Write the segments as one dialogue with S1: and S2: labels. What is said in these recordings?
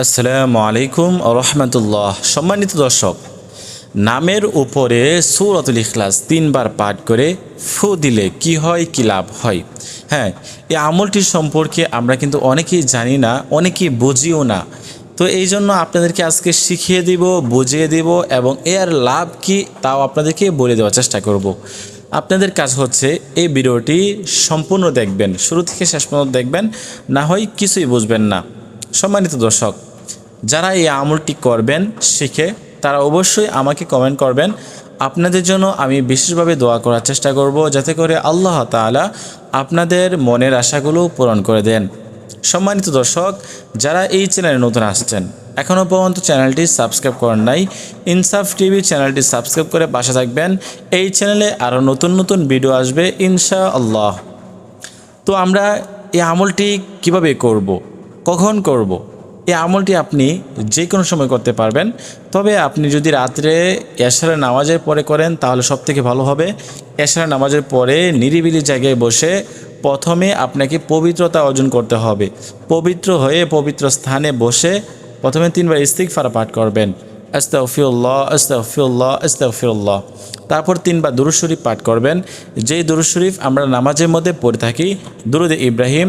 S1: আসসালামু আলাইকুম রহমতুল্লাহ। সম্মানিত দর্শক, নামের উপরে সৌরতুল ইখলাস তিনবার পাঠ করে ফু দিলে কি হয়, কি লাভ হয়? হ্যাঁ এই আমলটি সম্পর্কে আমরা কিন্তু অনেকেই জানি না, অনেকেই বুঝিও না। তো এই জন্য আপনাদেরকে আজকে শিখিয়ে দিব, বুঝিয়ে দিব এবং এর লাভ কি তাও আপনাদেরকে বলে দেওয়ার চেষ্টা করব। আপনাদের কাজ হচ্ছে এই ভিডিওটি সম্পূর্ণ দেখবেন, শুরু থেকে শেষ পর্যন্ত দেখবেন, না হয় কিছুই বুঝবেন না। সম্মানিত দর্শক, যারা এই আমলটি করবেন শিখে তারা অবশ্যই আমাকে কমেন্ট করবেন। আপনাদের জন্য আমি বিশেষভাবে দোয়া করার চেষ্টা করব যাতে করে আল্লাহ তাআলা আপনাদের মনের আশাগুলো পূরণ করে দেন। সম্মানিত দর্শক, যারা এই চ্যানেলে নতুন আসছেন এখনও পর্যন্ত চ্যানেলটি সাবস্ক্রাইব করেন নাই, ইনসাফ টিভি চ্যানেলটি সাবস্ক্রাইব করে পাশে থাকবেন। এই চ্যানেলে আরও নতুন নতুন ভিডিও আসবে ইনশা আল্লাহ তো আমরা এই আমলটি কীভাবে করব। কখন করব। এই আমলটি আপনি যে কোনো সময় করতে পারবেন। তবে আপনি যদি রাত্রে এশারের নামাজের পরে করেন, তাহলে সব থেকে ভালো হবে। এশারের নামাজের পরে নিরিবিলি জায়গায় বসে প্রথমে আপনাকে পবিত্রতা অর্জন করতে হবে। পবিত্র হয়ে পবিত্র স্থানে বসে প্রথমে তিনবার ইস্তিকফার পাঠ করবেন। আস্তাফিউল্লাহ আস্তাফিউল্লাহ আস্তাফিউল্লাহ তারপর তিনবার দুরুদ শরীফ পাঠ করবেন। যেই দুরুদ শরীফ আমরা নামাজের মধ্যে পড়ে থাকি, দুরুদ ইব্রাহিম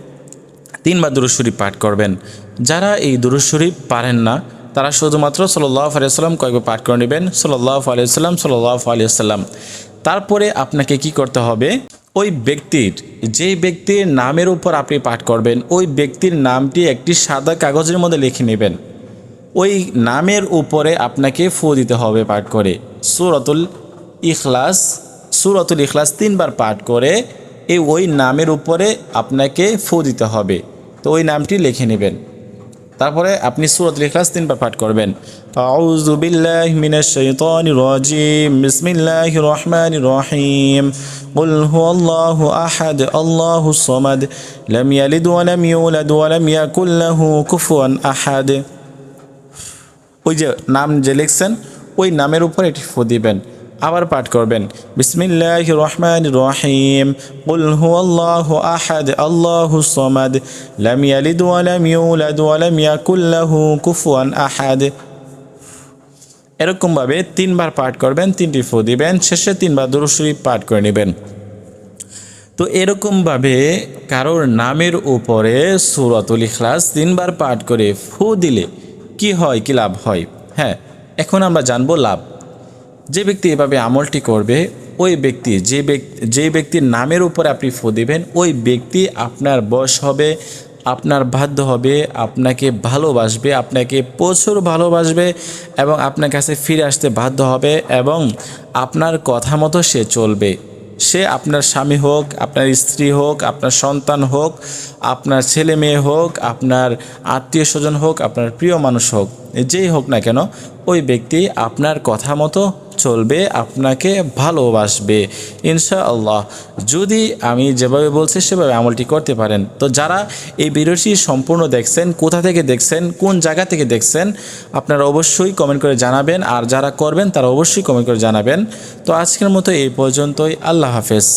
S1: তিনবার দুরুদ শরীফ পাঠ করবেন। যারা এই দুরুদ শরীফ পারেন না, তারা শুধুমাত্র সাল্লাহ আলিয়াল্লাম কয়েকবার পাঠ করে নেবেন? সাল্লাহ আলিয়াল্লাম সাল্লাহ আলিয়াল্লাম তারপরে আপনাকে কি করতে হবে? ওই ব্যক্তির, যেই ব্যক্তির নামের উপর আপনি পাঠ করবেন, ওই ব্যক্তির নামটি একটি সাদা কাগজের মধ্যে লিখে নেবেন। ওই নামের উপরে আপনাকে ফু দিতে হবে পাঠ করে। সুরতুল ইখলাস সুরতুল ইখলাস তিনবার পাঠ করে, এই ওই নামের উপরে আপনাকে ফু দিতে হবে। তো ওই নামটি লিখে নেবেন তারপরে আপনি সুরতুল ইখলাস তিনবার পাঠ করবেন আউযু বিল্লাহি মিনাশ শাইতানির রাজিম বিসমিল্লাহির রহমানির রহিম قل هو الله أحد الله الصمد لم يلد ولم يولد ولم يكن له كفوا أحد ওই যে নাম যে লিখছেন ওই নামের উপর এটি ফু দিবেন আবার পাঠ করবেন। বিসমিল্লাহ রহমান রহিম। কুল হু আল্লাহ আহাদ আল্লাহু ওয়ালাম ইউলাদ ওয়ালাম ইয়াকুল্লাহু কুফুয়ান আহাদ। এরকমভাবে তিনবার পাঠ করবেন, তিনটি ফু দিবেন, শেষে তিনবার দুরুশরীফ পাঠ করে নেবেন। তো এরকমভাবে কারোর নামের উপরে সুরতুল ইখলাস তিনবার পাঠ করে ফু দিলে কি হয়, কি লাভ হয়? হ্যাঁ এখন আমরা জানব লাভ। যে ব্যক্তি এভাবে আমলটি করবে, ওই ব্যক্তি যে ব্যক্তি, যে ব্যক্তির নামের উপরে আপনি ফো দিবেন, ওই ব্যক্তি আপনার বয়স হবে, আপনার বাধ্য হবে, আপনাকে ভালোবাসবে, আপনাকে প্রচুর ভালোবাসবে এবং আপনার কাছে ফিরে আসতে বাধ্য হবে এবং আপনার কথা মতো সে চলবে। সে আপনার স্বামী হোক, আপনার স্ত্রী হোক, আপনার সন্তান হোক, আপনার ছেলে মেয়ে হোক, আপনার আত্মীয় স্বজন হোক, আপনার প্রিয় মানুষ হোক, যেই হোক না কেন, ওই ব্যক্তি আপনার কথা মতো চলবে, আপনাকে ভালোবাসবে। ইনশা আল্লাহ যদি আমি যেভাবে বলছি, সেভাবে আমলটি করতে পারেন। তো যারা এই ভিডিওটি সম্পূর্ণ দেখছেন, কোথা থেকে দেখছেন, কোন জায়গা থেকে দেখছেন, আপনারা অবশ্যই কমেন্ট করে জানাবেন। আর যারা করবেন, তারা অবশ্যই কমেন্ট করে জানাবেন। তো আজকের মতো এই পর্যন্তই। আল্লাহ হাফেজ।